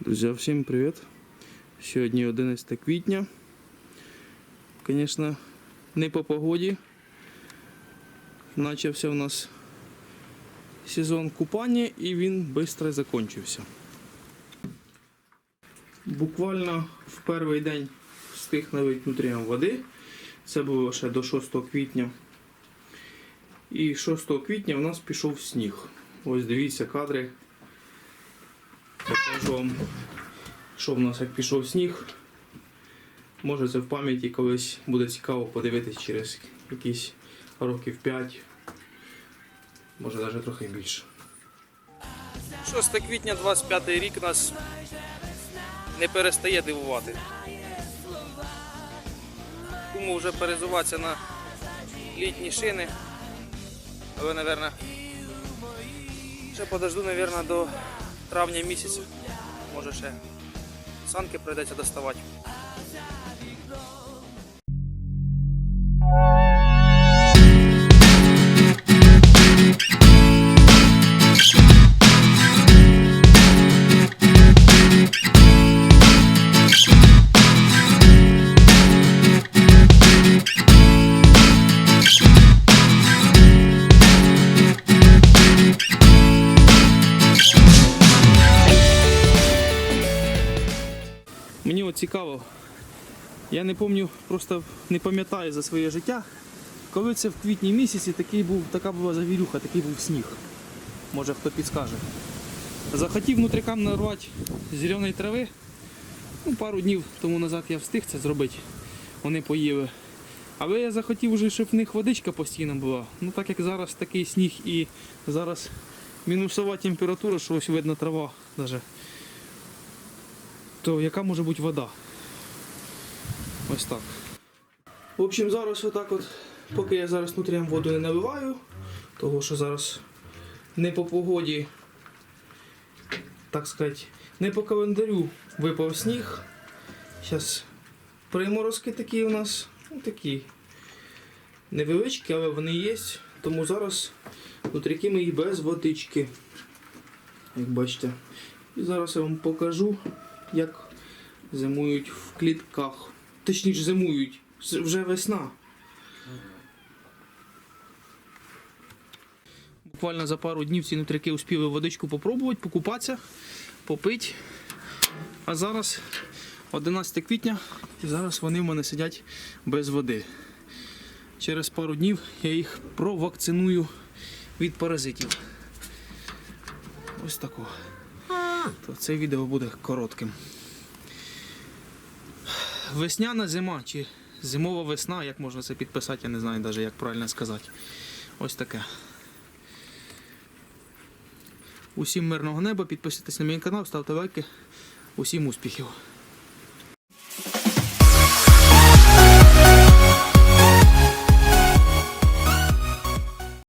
Друзі, всім привіт! Сьогодні 11 квітня. Звісно, не по погоді. Начався у нас сезон купання і він швидко закінчився. Буквально в перший день встиг налити нутріям води. Це було ще до 6 квітня. І 6 квітня у нас пішов сніг. Ось дивіться кадри. Покажу вам, що в нас як пішов сніг. Може це в пам'яті колись буде цікаво подивитись через якісь років 5, може навіть трохи більше. 6 квітня 25 рік нас не перестає дивувати. Думаю вже перезуватися на літні шини. Але, мабуть, ще подожду, мабуть, до травня місяця. Може ще санки прийдеться доставати. Мені от цікаво, я не пам'ятаю, просто не пам'ятаю за своє життя, коли це в квітні місяці такий був, така була завірюха, такий був сніг. Може хто підскаже. Захотів внутрікам нарвати зеленої трави. Ну, пару днів тому назад я встиг це зробити. Вони поїли. Але я захотів уже, щоб в них водичка постійно була. Ну так як зараз такий сніг і зараз мінусова температура, що ось видно трава навіть то яка може бути вода? Ось так. В общем, зараз отак от, поки я зараз нутріям воду не наливаю, того що зараз не по погоді, так сказати, не по календарю випав сніг. Зараз приморозки такі у нас, ну такі невеличкі, але вони є. Тому зараз нутряки мої без водички. Як бачите. І зараз я вам покажу як зимують в клітках. Точніше зимують. Вже весна. Буквально за пару днів ці нутряки успіли водичку попробувати, покупатися, попити. А зараз 11 квітня і зараз вони в мене сидять без води. Через пару днів я їх провакциную від паразитів. Ось такого то це відео буде коротким. Весняна зима чи зимова весна, як можна це підписати, я не знаю навіть як правильно сказати. Ось таке. Усім мирного неба, підписуйтесь на мій канал, ставте лайки. Усім успіхів!